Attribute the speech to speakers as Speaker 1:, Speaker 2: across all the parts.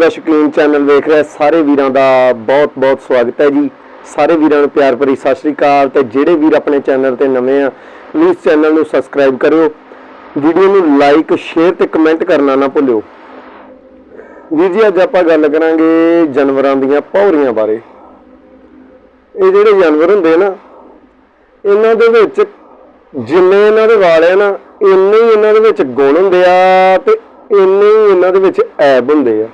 Speaker 1: ਦਾ ਸ਼ੌਕੀਨ ਚੈਨਲ ਵੇਖ ਰਿਹਾ ਸਾਰੇ ਵੀਰਾਂ ਦਾ ਬਹੁਤ-ਬਹੁਤ ਸਵਾਗਤ ਹੈ ਜੀ। ਸਾਰੇ ਵੀਰਾਂ ਨੂੰ ਪਿਆਰ ਭਰੀ ਸਤਿ ਸ਼੍ਰੀ ਅਕਾਲ ਤੇ ਜਿਹੜੇ ਵੀਰ ਆਪਣੇ ਚੈਨਲ ਤੇ ਨਵੇਂ ਆ ਪਲੀਜ਼ ਚੈਨਲ ਨੂੰ ਸਬਸਕ੍ਰਾਈਬ ਕਰਿਓ। ਵੀਡੀਓ ਨੂੰ ਲਾਈਕ ਸ਼ੇਅਰ ਤੇ ਕਮੈਂਟ ਕਰਨਾ ਨਾ ਭੁੱਲਿਓ। ਵੀਰ ਜੀ, ਅੱਜ ਆਪਾਂ ਗੱਲ ਕਰਾਂਗੇ ਜਾਨਵਰਾਂ ਦੀਆਂ ਭੌਰੀਆਂ ਬਾਰੇ। ਇਹ ਜਿਹੜੇ ਜਾਨਵਰ ਹੁੰਦੇ ਨਾ, ਇਹਨਾਂ ਦੇ ਵਿੱਚ ਜਿੰਨੇ ਇਹਨਾਂ ਦੇ ਵਾਲ ਆ ਨਾ, ਇੰਨੇ ਹੀ ਇਹਨਾਂ ਦੇ ਵਿੱਚ ਗੁਣ ਹੁੰਦੇ ਆ ਤੇ ਇੰਨੇ ਹੀ ਇਹਨਾਂ ਦੇ ਵਿੱਚ ਐਬ ਹੁੰਦੇ ਆ।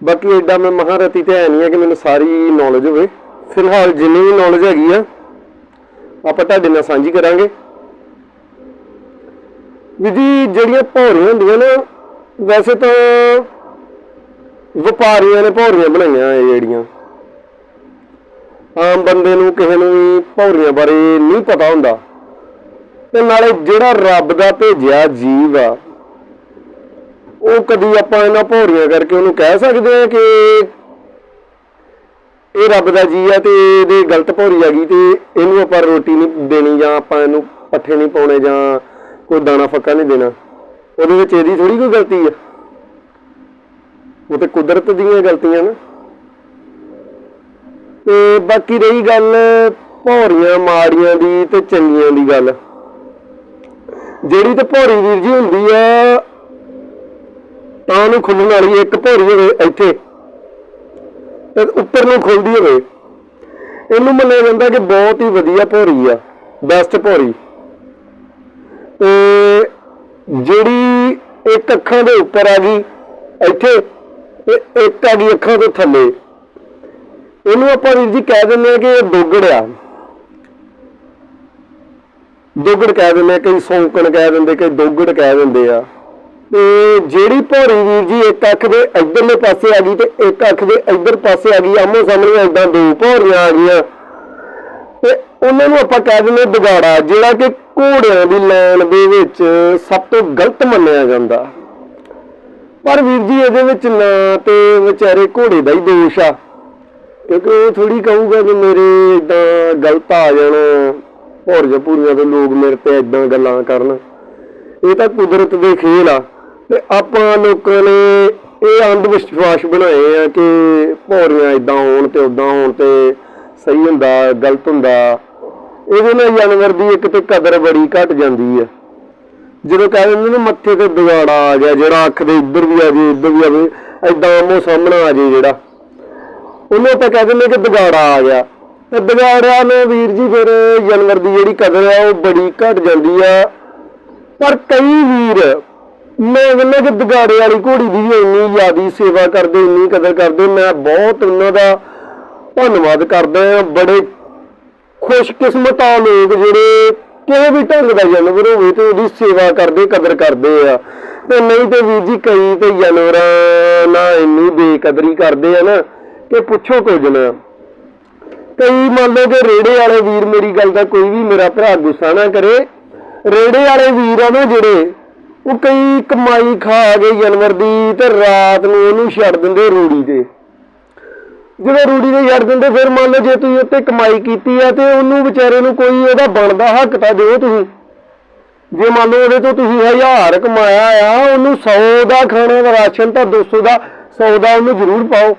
Speaker 1: ਬਾਕੀ ਐਡਾ ਮੈਂ ਮਹਾਰਤੀ ਤੇ ਹੈ ਨਹੀਂ ਹੈ ਕਿ ਮੈਨੂੰ ਸਾਰੀ ਨੌਲੇਜ ਹੋਵੇ। ਫਿਲਹਾਲ ਜਿੰਨੀ ਵੀ ਨੌਲੇਜ ਹੈਗੀ ਆ, ਆਪਾਂ ਤੁਹਾਡੇ ਨਾਲ ਸਾਂਝੀ ਕਰਾਂਗੇ। ਵੀ ਜੀ ਜਿਹੜੀਆਂ ਭੌਰੀਆਂ ਹੁੰਦੀਆਂ ਨਾ, ਵੈਸੇ ਤਾਂ ਵਪਾਰੀਆਂ ਨੇ ਭੌਰੀਆਂ ਬਣਾਈਆਂ ਇਹ ਜਿਹੜੀਆਂ। ਆਮ ਬੰਦੇ ਨੂੰ ਕਿਸੇ ਨੂੰ ਵੀ ਭੌਰੀਆਂ ਬਾਰੇ ਨਹੀਂ ਪਤਾ ਹੁੰਦਾ। ਤੇ ਨਾਲੇ ਜਿਹੜਾ ਰੱਬ ਦਾ ਭੇਜਿਆ ਜੀਵ ਆ ਉਹ ਕਦੀ ਆਪਾਂ ਇਹਨਾਂ ਭੌਰੀਆਂ ਕਰਕੇ ਉਹਨੂੰ ਕਹਿ ਸਕਦੇ ਆ ਕਿ ਇਹ ਰੱਬ ਦਾ ਜੀ ਆ ਤੇ ਇਹਦੇ ਗਲਤ ਭੌਰੀ ਆ ਗਈ ਤੇ ਇਹਨੂੰ ਆਪਾਂ ਰੋਟੀ ਨਹੀਂ ਦੇਣੀ ਜਾਂ ਆਪਾਂ ਇਹਨੂੰ ਪੱਠੇ ਨਹੀਂ ਪਾਉਣੇ ਜਾਂ ਕੋਈ ਦਾਣਾ ਫੱਕਾ ਨਹੀਂ ਦੇਣਾ। ਉਹਦੇ ਵਿੱਚ ਇਹਦੀ ਥੋੜੀ ਕੋਈ ਗਲਤੀ ਆ। ਉਹ ਤੇ ਕੁਦਰਤ ਦੀਆਂ ਗਲਤੀਆਂ ਨਾ। ਤੇ ਬਾਕੀ ਰਹੀ ਗੱਲ ਭੌਰੀਆਂ ਮਾੜੀਆਂ ਦੀ ਤੇ ਚੰਗੀਆਂ ਦੀ ਗੱਲ। ਜਿਹੜੀ ਤੇ ਭੌਰੀ ਵੀਰ ਜੀ ਹੁੰਦੀ ਆ ਤਾਂ ਉਹਨੂੰ ਖੁੱਲਣ ਵਾਲੀ ਇੱਕ ਭੌਰੀ ਹੋਵੇ ਇੱਥੇ, ਤੇ ਉੱਪਰ ਨੂੰ ਖੁੱਲਦੀ ਹੋਵੇ। ਇਹਨੂੰ ਮੰਨਿਆ ਜਾਂਦਾ ਕਿ ਬਹੁਤ ਹੀ ਵਧੀਆ ਭੌਰੀ ਆ ਬੈਸਟ ਭੌਰੀ। ਤੇ ਜਿਹੜੀ ਇੱਕ ਅੱਖਾਂ ਦੇ ਉੱਪਰ ਆ ਗਈ, ਇੱਥੇ, ਤੇ ਇੱਕ ਆ ਗਈ ਅੱਖਾਂ ਤੋਂ ਥੱਲੇ। ਇਹਨੂੰ ਆਪਾਂ ਵੀਰ ਜੀ ਕਹਿ ਦਿੰਦੇ ਆ ਕਿ ਇਹ ਦੋਗੜ ਆ। ਦੋਗੜ ਕਹਿ ਦਿੰਦੇ ਆ ਕਈ ਸੌਂਕਣ ਕਹਿ ਦਿੰਦੇ, ਕਈ ਦੋਗੜ ਕਹਿ ਦਿੰਦੇ ਆ। ਤੇ ਜਿਹੜੀ ਭੌਰੀ ਵੀਰ ਜੀ ਇੱਕ ਅੱਖ ਦੇ ਇਧਰਲੇ ਪਾਸੇ ਆ ਗਈ ਤੇ ਇੱਕ ਅੱਖ ਦੇ ਇਧਰ ਪਾਸੇ ਆ ਗਈ ਆਮੋ ਸਾਹਮਣੇ ਏਦਾਂ ਦੋ ਭੌਰੀਆਂ ਆ ਗਈਆਂ। ਤੇ ਉਹਨਾਂ ਨੂੰ ਆਪਾਂ ਕਹਿ ਦਿੰਦੇ ਦਗਾੜਾ ਜਿਹੜਾ ਕਿ ਘੋੜਿਆਂ ਦੀ ਲਾਈਨ ਦੇ ਵਿੱਚ ਸਭ ਤੋਂ ਗਲਤ ਮੰਨਿਆ ਜਾਂਦਾ। ਪਰ ਵੀਰ ਜੀ, ਇਹਦੇ ਵਿੱਚ ਨਾ ਤੇ ਵਿਚਾਰੇ ਘੋੜੇ ਦਾ ਹੀ ਦੋਸ਼ ਆ। ਕਿਉਂਕਿ ਉਹ ਥੋੜੀ ਕਹੂਗਾ ਕਿ ਮੇਰੇ ਇਦਾਂ ਗਲਤ ਆ ਜਾਣਾ ਭੋਰਜ ਪੂਰੀਆਂ ਦੇ ਲੋਕ ਮੇਰੇ ਤੇ ਇਦਾਂ ਗੱਲਾਂ ਕਰਨ। ਇਹ ਤਾਂ ਕੁਦਰਤ ਦੇ ਖੇਲ ਆ। ਤੇ ਆਪਾਂ ਲੋਕਾਂ ਨੇ ਇਹ ਅੰਧ ਵਿਸ਼ਵਾਸ ਬਣਾਏ ਆ ਕਿ ਭੌਰੀਆਂ ਇਦਾਂ ਹੋਣ ਤੇ ਉਦਾਂ ਹੋਣ ਤੇ ਸਹੀ ਹੁੰਦਾ, ਗਲਤ ਹੁੰਦਾ। ਇਹਦੇ ਨਾਲ ਜਾਨਵਰ ਦੀ ਇੱਕ ਤੇ ਕਦਰ ਬੜੀ ਘਟ ਜਾਂਦੀ ਆ। ਜਦੋਂ ਕਹਿ ਦਿੰਦੇ ਨਾ ਮੱਥੇ ਤੇ ਦੁਗਾੜਾ ਆ ਗਿਆ, ਜਿਹੜਾ ਅੱਖ ਦੇ ਇੱਧਰ ਵੀ ਆ ਜੇ ਇੱਧਰ ਵੀ ਆਵੇ ਐਦਾਂ ਆਮੋ ਸਾਹਮਣਾ ਆ ਜੇ ਜਿਹੜਾ। ਉਹਨੂੰ ਤਾਂ ਕਹਿ ਦਿੰਦੇ ਕਿ ਦੁਗਾੜਾ ਆ ਗਿਆ। ਤੇ ਦੁਗਾੜਿਆਂ ਨੇ ਵੀਰ ਜੀ ਫਿਰ ਜਾਨਵਰ ਦੀ ਜਿਹੜੀ ਕਦਰ ਆ, ਉਹ ਬੜੀ ਘਟ ਜਾਂਦੀ ਆ। ਪਰ ਕਈ ਵੀਰ ਮੈਂ ਕਹਿੰਦਾ ਕਿ ਦਗਾੜੇ ਵਾਲੀ ਘੋੜੀ ਦੀ ਵੀ ਇੰਨੀ ਜ਼ਿਆਦੀ ਸੇਵਾ ਕਰਦੇ, ਇੰਨੀ ਕਦਰ ਕਰਦੇ, ਮੈਂ ਬਹੁਤ ਉਹਨਾਂ ਦਾ ਧੰਨਵਾਦ ਕਰਦਾ ਹਾਂ। ਬੜੇ ਖੁਸ਼ਕਿਸਮਤ ਆ ਲੋਕ ਜਿਹੜੇ ਕਿਸੇ ਵੀ ਢੰਗ ਦਾ ਜਾਨਵਰ ਹੋਵੇ ਤੇ ਉਹਦੀ ਸੇਵਾ ਕਰਦੇ, ਕਦਰ ਕਰਦੇ ਆ। ਤੇ ਨਹੀਂ ਤੇ ਵੀਰ ਜੀ, ਕਈ ਤੇ ਜਾਨਵਰਾਂ ਨਾਲ ਇੰਨੀ ਬੇਕਦਰੀ ਕਰਦੇ ਆ ਨਾ ਕਿ ਪੁੱਛੋ ਕੁਝ ਨਾ। ਕਈ ਮੰਨ ਲਓ ਕਿ ਰੇੜੇ ਵਾਲੇ ਵੀਰ, ਮੇਰੀ ਗੱਲ ਦਾ ਕੋਈ ਵੀ ਮੇਰਾ ਭਰਾ ਗੁੱਸਾ ਨਾ ਕਰੇ। ਰੇੜੇ ਵਾਲੇ ਵੀਰ ਆ ਨਾ ਜਿਹੜੇ ਉਹ ਕਈ ਕਮਾਈ ਖਾ ਗਏ ਜਾਨਵਰ ਦੀ ਤੇ ਰਾਤ ਨੂੰ ਉਹਨੂੰ ਛੱਡ ਦਿੰਦੇ ਰੂੜੀ ਤੇ ਜਦੋਂ ਰੂੜੀ ਤੇ ਛੱਡ ਦਿੰਦੇ, ਫਿਰ ਮੰਨ ਲਓ ਜੇ ਤੁਸੀਂ ਉੱਤੇ ਕਮਾਈ ਕੀਤੀ ਆ ਤੇ ਉਹਨੂੰ ਵਿਚਾਰੇ ਨੂੰ ਕੋਈ ਉਹਦਾ ਬਣਦਾ ਹੱਕ ਤਾਂ ਦਿਓ ਤੁਸੀਂ। ਜੇ ਮੰਨ ਲਓ ਉਹਦੇ ਤੋਂ ਤੁਸੀਂ 1000 ਕਮਾਇਆ ਆ, ਉਹਨੂੰ 100 ਦਾ ਖਾਣੇ ਦਾ ਰਾਸ਼ਨ ਤਾਂ 200 ਦਾ 100 ਦਾ ਉਹਨੂੰ ਜ਼ਰੂਰ ਪਾਓ।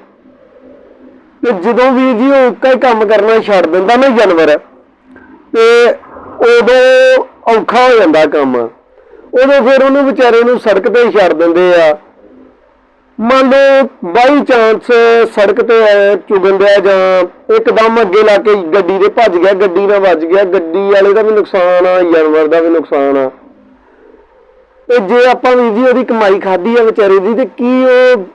Speaker 1: ਤੇ ਜਦੋਂ ਵੀ ਜੀ ਉਹ ਇੱਕਾ ਹੀ ਕੰਮ ਕਰਨਾ ਛੱਡ ਦਿੰਦਾ ਨਾ ਜਾਨਵਰ, ਤੇ ਉਦੋਂ ਔਖਾ ਹੋ ਜਾਂਦਾ ਕੰਮ। ਉਦੋਂ ਫਿਰ ਉਹਨੂੰ ਵਿਚਾਰੇ ਨੂੰ ਸੜਕ ਤੇ ਹੀ ਛੱਡ ਦਿੰਦੇ ਆ। ਮੰਨ ਲਓ ਬਾਈ ਚਾਂਸ ਸੜਕ ਤੇ ਚੁਗਣ ਦਿਆ ਜਾਂ ਇੱਕਦਮ ਅੱਗੇ ਲਾ ਕੇ ਗੱਡੀ ਦੇ ਭੱਜ ਗਿਆ, ਗੱਡੀ ਨਾਲ ਵੱਜ ਗਿਆ, ਗੱਡੀ ਵਾਲੇ ਦਾ ਵੀ ਨੁਕਸਾਨ ਆ, ਜਾਨਵਰ ਦਾ ਵੀ ਨੁਕਸਾਨ ਆ। ਤੇ ਜੇ ਆਪਾਂ ਵੀਰ ਜੀ ਉਹਦੀ ਕਮਾਈ ਖਾਧੀ ਆ ਵਿਚਾਰੇ ਦੀ, ਤੇ ਕੀ ਉਹ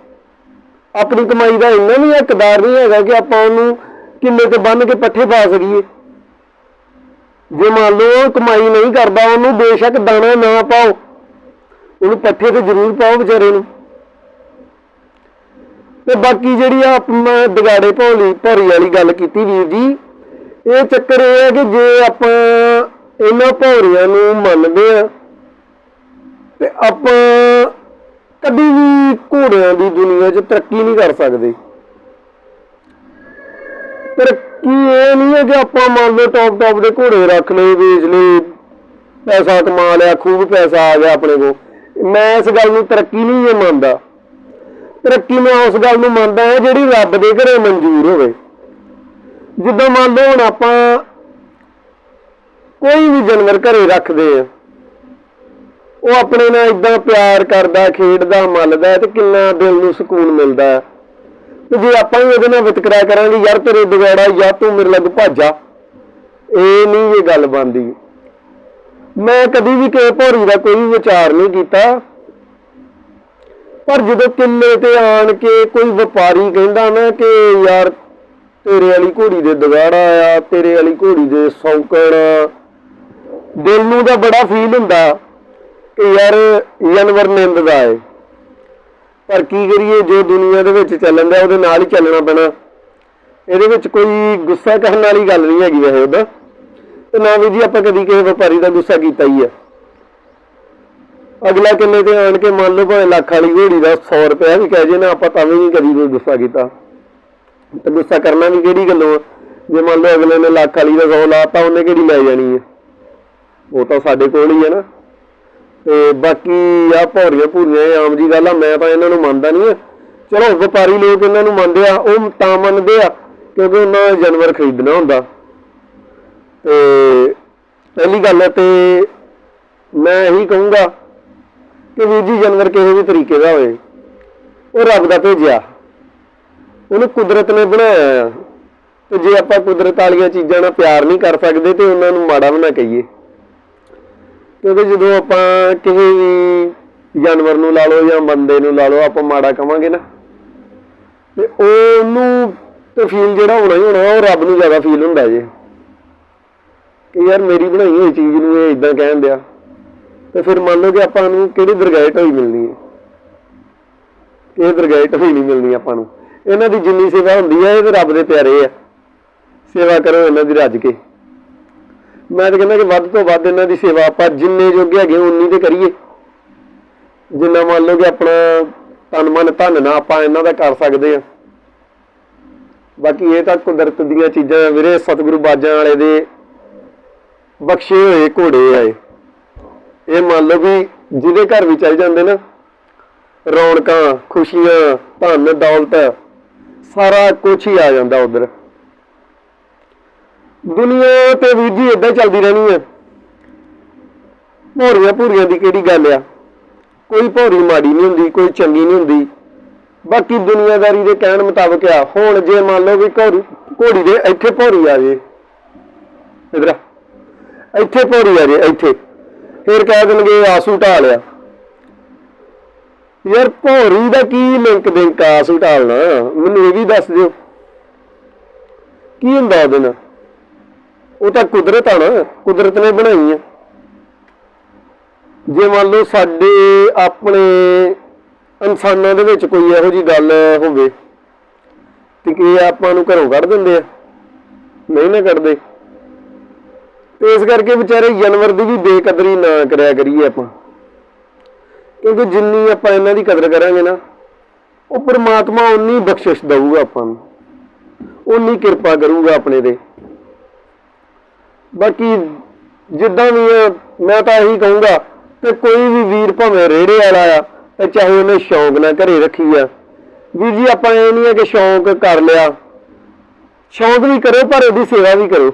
Speaker 1: ਆਪਣੀ ਕਮਾਈ ਦਾ ਇੰਨਾ ਵੀ ਹੱਕਦਾਰ ਨਹੀਂ ਹੈਗਾ ਕਿ ਆਪਾਂ ਉਹਨੂੰ ਕਿੰਨੇ ਤੇ ਬੰਨ ਕੇ ਪੱਠੇ ਪਾ ਸਕੀਏ? ਜੇ ਮੰਨ ਲਓ ਉਹ ਕਮਾਈ ਨਹੀਂ ਕਰਦਾ, ਉਹਨੂੰ ਬੇਸ਼ੱਕ ਦਾਣਾ ਨਾ ਪਾਓ, ਉਹਨੂੰ ਪੱਠੇ ਤੇ ਜ਼ਰੂਰ ਪਾਓ ਵਿਚਾਰੇ ਨੂੰ। ਤੇ ਬਾਕੀ ਜਿਹੜੀ ਆ ਦਗਾੜੇ ਭੌਲੀ ਭੌਰੀ ਵਾਲੀ ਗੱਲ ਕੀਤੀ ਵੀਰ ਜੀ, ਇਹ ਚੱਕਰ ਇਹ ਹੈ ਕਿ ਜੇ ਆਪਾਂ ਇਹਨਾਂ ਭੌਰੀਆਂ ਨੂੰ ਮੰਨਦੇ ਆ, ਤੇ ਆਪਾਂ ਕਦੀ ਵੀ ਘੋੜਿਆਂ ਦੀ ਦੁਨੀਆ 'ਚ ਤਰੱਕੀ ਨਹੀਂ ਕਰ ਸਕਦੇ। ਪਰ ਤਰੱਕੀ ਇਹ ਨਹੀਂ ਹੈ ਕਿ ਆਪਾਂ ਮੰਨ ਲਓ ਟੌਪ ਟੌਪ ਦੇ ਘੋੜੇ ਰੱਖ ਲਏ, ਵੇਚ ਲਏ, ਪੈਸਾ ਕਮਾ ਲਿਆ, ਖੂਬ ਪੈਸਾ ਆ ਗਿਆ ਆਪਣੇ ਕੋਲ। ਮੈਂ ਇਸ ਗੱਲ ਨੂੰ ਤਰੱਕੀ ਨਹੀਂ ਇਹ ਮੰਨਦਾ। ਤਰੱਕੀ ਮੈਂ ਉਸ ਗੱਲ ਨੂੰ ਮੰਨਦਾ ਹਾਂ ਜਿਹੜੀ ਰੱਬ ਦੇ ਘਰੇ ਮਨਜ਼ੂਰ ਹੋਵੇ। ਜਿੱਦਾਂ ਮੰਨ ਲਓ ਹੁਣ ਆਪਾਂ ਕੋਈ ਵੀ ਜਾਨਵਰ ਘਰੇ ਰੱਖਦੇ ਆ, ਉਹ ਆਪਣੇ ਨਾਲ ਇਦਾਂ ਪਿਆਰ ਕਰਦਾ, ਖੇਡਦਾ, ਮੱਲਦਾ ਤੇ ਕਿੰਨਾ ਦਿਲ ਨੂੰ ਸਕੂਨ ਮਿਲਦਾ। ਹੈ ਤੇ ਜੇ ਆਪਾਂ ਵੀ ਉਹਦੇ ਨਾਲ ਵਿਤਕਰਾ ਕਰਾਂਗੇ ਯਾਰ ਤੇਰੇ ਦਵਾੜਾ ਜਾਂ ਤੂੰ ਮੇਰੇ ਲੱਗ ਭਾਜਾ। ਇਹ ਨਹੀਂ ਇਹ ਗੱਲ ਬਣਦੀ। ਮੈਂ ਕਦੀ ਵੀ ਕਿਸੇ ਭੌਰੀ ਦਾ ਕੋਈ ਵਿਚਾਰ ਨਹੀਂ ਕੀਤਾ। ਪਰ ਜਦੋਂ ਕਿੱਲੇ ਤੇ ਆਣ ਕੇ ਕੋਈ ਵਪਾਰੀ ਕਹਿੰਦਾ ਨਾ ਕਿ ਯਾਰ ਤੇਰੇ ਵਾਲੀ ਘੋੜੀ ਦੇ ਦਵਾੜਾ ਆ, ਤੇਰੇ ਵਾਲੀ ਘੋੜੀ ਦੇ ਸੌਂਕਣ ਦਿਲ ਨੂੰ ਤਾਂ ਬੜਾ ਫੀਲ ਹੁੰਦਾ ਕਿ ਯਾਰ ਜਾਨਵਰ ਨਿੰਦਦਾ ਏ। ਪਰ ਕੀ ਕਰੀਏ, ਜੋ ਦੁਨੀਆ ਦੇ ਵਿੱਚ ਚੱਲਣ ਦਾ ਉਹਦੇ ਨਾਲ ਹੀ ਚੱਲਣਾ ਪੈਣਾ। ਇਹਦੇ ਵਿੱਚ ਕੋਈ ਗੁੱਸਾ ਕਰਨ ਵਾਲੀ ਗੱਲ ਨਹੀਂ ਹੈਗੀ ਵੈਸੇ ਉਹਦਾ। ਤੇ ਨਾ ਵੀ ਜੀ ਆਪਾਂ ਕਦੀ ਕਿਸੇ ਵਪਾਰੀ ਦਾ ਗੁੱਸਾ ਕੀਤਾ ਹੀ ਆ। ਅਗਲਾ ਕਿੰਨੇ ਤੇ ਆਣ ਕੇ ਮੰਨ ਲਓ ਭਾਵੇਂ ਲੱਖ ਵਾਲੀ ਘੋੜੀ ਦਾ 100 ਰੁਪਇਆ ਵੀ ਕਹਿ ਜੇ ਨਾ, ਆਪਾਂ ਤਾਂ ਵੀ ਨਹੀਂ ਕਦੀ ਕੋਈ ਗੁੱਸਾ ਕੀਤਾ। ਤੇ ਗੁੱਸਾ ਕਰਨਾ ਵੀ ਕਿਹੜੀ ਗੱਲੋਂ ਆ? ਜੇ ਮੰਨ ਲਓ ਅਗਲੇ ਨੇ ਲੱਖ ਵਾਲੀ ਦਾ 100 ਲਾਤਾ, ਉਹਨੇ ਕਿਹੜੀ ਲੈ ਜਾਣੀ ਹੈ ਉਹ ਤਾਂ ਸਾਡੇ ਕੋਲ ਹੀ ਹੈ ਨਾ। ਤੇ ਬਾਕੀ ਆ ਭੌਰੀਆਂ ਭੂਰੀਆਂ ਇਹ ਆਮ ਜੀ ਗੱਲ ਆ, ਮੈਂ ਤਾਂ ਇਹਨਾਂ ਨੂੰ ਮੰਨਦਾ ਨਹੀਂ ਆ। ਚਲੋ, ਵਪਾਰੀ ਲੋਕ ਇਹਨਾਂ ਨੂੰ ਮੰਨਦੇ ਆ, ਉਹ ਤਾਂ ਮੰਨਦੇ ਆ, ਕਿਉਂਕਿ ਉਹਨਾਂ ਨੇ ਜਾਨਵਰ ਖਰੀਦਣਾ ਹੁੰਦਾ। ਤੇ ਪਹਿਲੀ ਗੱਲ ਹੈ ਤੇ ਮੈਂ ਇਹੀ ਕਹੂੰਗਾ ਕਿ ਵੀਰ ਜੀ, ਜਾਨਵਰ ਕਿਸੇ ਵੀ ਤਰੀਕੇ ਦਾ ਹੋਵੇ ਉਹ ਰੱਬ ਦਾ ਭੇਜਿਆ। ਉਹਨੂੰ ਕੁਦਰਤ ਨੇ ਬਣਾਇਆ ਆ। ਤੇ ਜੇ ਆਪਾਂ ਕੁਦਰਤ ਵਾਲੀਆਂ ਚੀਜ਼ਾਂ ਨਾਲ ਪਿਆਰ ਨਹੀਂ ਕਰ ਸਕਦੇ ਤੇ ਉਹਨਾਂ ਨੂੰ ਮਾੜਾ ਬਣਾ ਕਹੀਏ। ਕਿਉਂਕਿ ਜਦੋਂ ਆਪਾਂ ਕਿਸੇ ਵੀ ਜਾਨਵਰ ਨੂੰ ਲਾ ਲਓ ਜਾਂ ਬੰਦੇ ਨੂੰ ਲਾ ਲਓ, ਆਪਾਂ ਮਾੜਾ ਕਵਾਂਗੇ ਨਾ। ਤੇ ਉਹਨੂੰ ਤੇ ਫੀਲ ਜਿਹੜਾ ਹੋਣਾ ਹੀ ਹੋਣਾ, ਉਹ ਰੱਬ ਨੂੰ ਜ਼ਿਆਦਾ ਫੀਲ ਹੁੰਦਾ ਜੇ। ਕਿ ਯਾਰ ਮੇਰੀ ਬਣਾਈ ਹੋਈ ਚੀਜ਼ ਨੂੰ ਇਹ ਇਦਾਂ ਕਹਿਣ ਦਿਆ। ਤੇ ਫਿਰ ਮੰਨ ਲਓ ਕਿ ਆਪਾਂ ਨੂੰ ਕਿਹੜੀ ਦਰਗਾਹਟ ਹੋਈ ਮਿਲਣੀ ਹੈ। ਇਹ ਦਰਗਾਹਟ ਹੋਈ ਨਹੀਂ ਮਿਲਣੀ ਆਪਾਂ ਨੂੰ। ਇਹਨਾਂ ਦੀ ਜਿੰਨੀ ਸੇਵਾ ਹੁੰਦੀ ਹੈ ਇਹ ਰੱਬ ਦੇ ਪਿਆਰੇ ਆ। ਸੇਵਾ ਕਰੋ ਇਹਨਾਂ ਦੀ ਰੱਜ ਕੇ। ਮੈਂ ਤਾਂ ਕਹਿੰਦਾ ਕਿ ਵੱਧ ਤੋਂ ਵੱਧ ਇਹਨਾਂ ਦੀ ਸੇਵਾ ਆਪਾਂ ਜਿੰਨੇ ਜੋਗੇ ਹੈਗੇ ਉਨੀ ਤੇ ਕਰੀਏ। ਜਿੰਨਾ ਮੰਨ ਲਓ ਕਿ ਆਪਣਾ ਤਨ ਮਨ ਧਨ ਨਾ ਆਪਾਂ ਇਹਨਾਂ ਦਾ ਕਰ ਸਕਦੇ ਆ ਬਾਕੀ ਇਹ ਤਾਂ ਕੁਦਰਤ ਦੀਆਂ ਚੀਜ਼ਾਂ ਵੀਰੇ, ਸਤਿਗੁਰੂ ਬਾਜਾਂ ਵਾਲੇ ਦੇ ਬਖਸ਼ੇ ਹੋਏ ਘੋੜੇ ਆਏ ਇਹ। ਮੰਨ ਲਓ ਵੀ ਜਿਹਦੇ ਘਰ ਵੀ ਚੱਲ ਜਾਂਦੇ ਨਾ, ਰੌਣਕਾਂ, ਖੁਸ਼ੀਆਂ, ਧਨ, ਦੌਲਤ, ਸਾਰਾ ਕੁਝ ਹੀ ਆ ਜਾਂਦਾ ਉਧਰ। ਦੁਨੀਆ ਤੇ ਵੀਰ ਜੀ ਇਦਾਂ ਚੱਲਦੀ ਰਹਿਣੀ ਹੈ ਭੋਰੀਆਂ ਭੂਰੀਆਂ ਦੀ ਕਿਹੜੀ ਗੱਲ ਆ? ਕੋਈ ਭੋਰੀ ਮਾੜੀ ਨਹੀਂ ਹੁੰਦੀ, ਕੋਈ ਚੰਗੀ ਨਹੀਂ ਹੁੰਦੀ। ਬਾਕੀ ਦੁਨੀਆਦਾਰੀ ਦੇ ਕਹਿਣ ਮੁਤਾਬਕ ਆ, ਹੁਣ ਜੇ ਮੰਨ ਲਓ ਵੀ ਘੋੜੀ ਘੋੜੀ ਦੇ ਇੱਥੇ ਭੋਰੀ ਆ ਜੇ। ਇਧਰ ਇੱਥੇ ਭੋਰੀ ਆ ਜੇ, ਇੱਥੇ। ਫਿਰ ਕਹਿ ਦੇਣਗੇ ਆਸੂ ਢਾਲ ਆ। ਯਾਰ ਭੋਰੀ ਦਾ ਕੀ ਲਿੰਕ ਦਿੰਕ ਆਸੂ ਢਾਲਣਾ? ਮੈਨੂੰ ਇਹ ਵੀ ਦੱਸ ਦਿਓ। ਕੀ ਹੁੰਦਾ ਉਹਦੇ ਨਾਲ? ਉਹ ਤਾਂ ਕੁਦਰਤ ਆ ਨਾ, ਕੁਦਰਤ ਨੇ ਬਣਾਈ ਆ। ਜੇ ਮੰਨ ਲਓ ਸਾਡੇ ਆਪਣੇ ਇਨਸਾਨਾਂ ਦੇ ਵਿੱਚ ਕੋਈ ਇਹੋ ਜੀ ਗੱਲ ਹੋਵੇ, ਤੇ ਕੀ ਆਪਾਂ ਨੂੰ ਘਰੋਂ ਕੱਢ ਦਿੰਦੇ ਆ? ਨਹੀਂ ਨਾ ਕੱਢਦੇ। ਤੇ ਇਸ ਕਰਕੇ ਵਿਚਾਰੇ ਜਾਨਵਰ ਦੀ ਵੀ ਬੇਕਦਰੀ ਨਾ ਕਰਿਆ ਕਰੀਏ ਆਪਾਂ। ਕਿਉਂਕਿ ਜਿੰਨੀ ਆਪਾਂ ਇਹਨਾਂ ਦੀ ਕਦਰ ਕਰਾਂਗੇ ਨਾ, ਉਹ ਪ੍ਰਮਾਤਮਾ ਉਨੀ ਬਖਸ਼ਿਸ਼ ਦਊਗਾ ਆਪਾਂ ਨੂੰ। ਉਨੀ ਕਿਰਪਾ ਕਰੂਗਾ ਆਪਣੇ ਤੇ। ਬਾਕੀ ਜਿੱਦਾਂ ਵੀ ਮੈਂ ਤਾਂ ਇਹੀ ਕਹੂੰਗਾ ਕਿ ਕੋਈ ਵੀ ਵੀਰ ਭਾਵੇਂ ਰੇੜੇ ਵਾਲਾ ਆ, ਤੇ ਚਾਹੇ ਉਹਨੇ ਸ਼ੌਂਕ ਨਾਲ ਘਰੇ ਰੱਖੀ ਆ। ਵੀਰ ਜੀ, ਆਪਾਂ ਇਹ ਨਹੀਂ ਹੈ ਕਿ ਸ਼ੌਂਕ ਕਰ ਲਿਆ। ਸ਼ੌਂਕ ਵੀ ਕਰੋ, ਪਰ ਉਹਦੀ ਸੇਵਾ ਵੀ ਕਰੋ।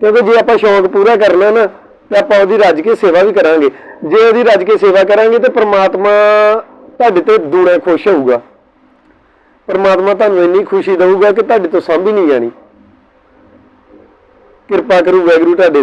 Speaker 1: ਕਿਉਂਕਿ ਜੇ ਆਪਾਂ ਸ਼ੌਂਕ ਪੂਰਾ ਕਰਨਾ ਨਾ, ਤੇ ਆਪਾਂ ਉਹਦੀ ਰੱਜ ਕੇ ਸੇਵਾ ਵੀ ਕਰਾਂਗੇ। ਜੇ ਉਹਦੀ ਰੱਜ ਕੇ ਸੇਵਾ ਕਰਾਂਗੇ, ਤੇ ਪ੍ਰਮਾਤਮਾ ਤੁਹਾਡੇ ਤੇ ਦੂਣਾ ਖੁਸ਼ ਹੋਊਗਾ। ਪਰਮਾਤਮਾ ਤੁਹਾਨੂੰ ਇੰਨੀ ਖੁਸ਼ੀ ਦੇਊਗਾ ਕਿ ਤੁਹਾਡੇ ਤੋਂ ਸਾਂਭੀ ਨਹੀਂ ਜਾਣੀ। ਕਿਰਪਾ ਕਰੂ ਵੈਗਰੂ ਤੁਹਾਡੇ ਦੇ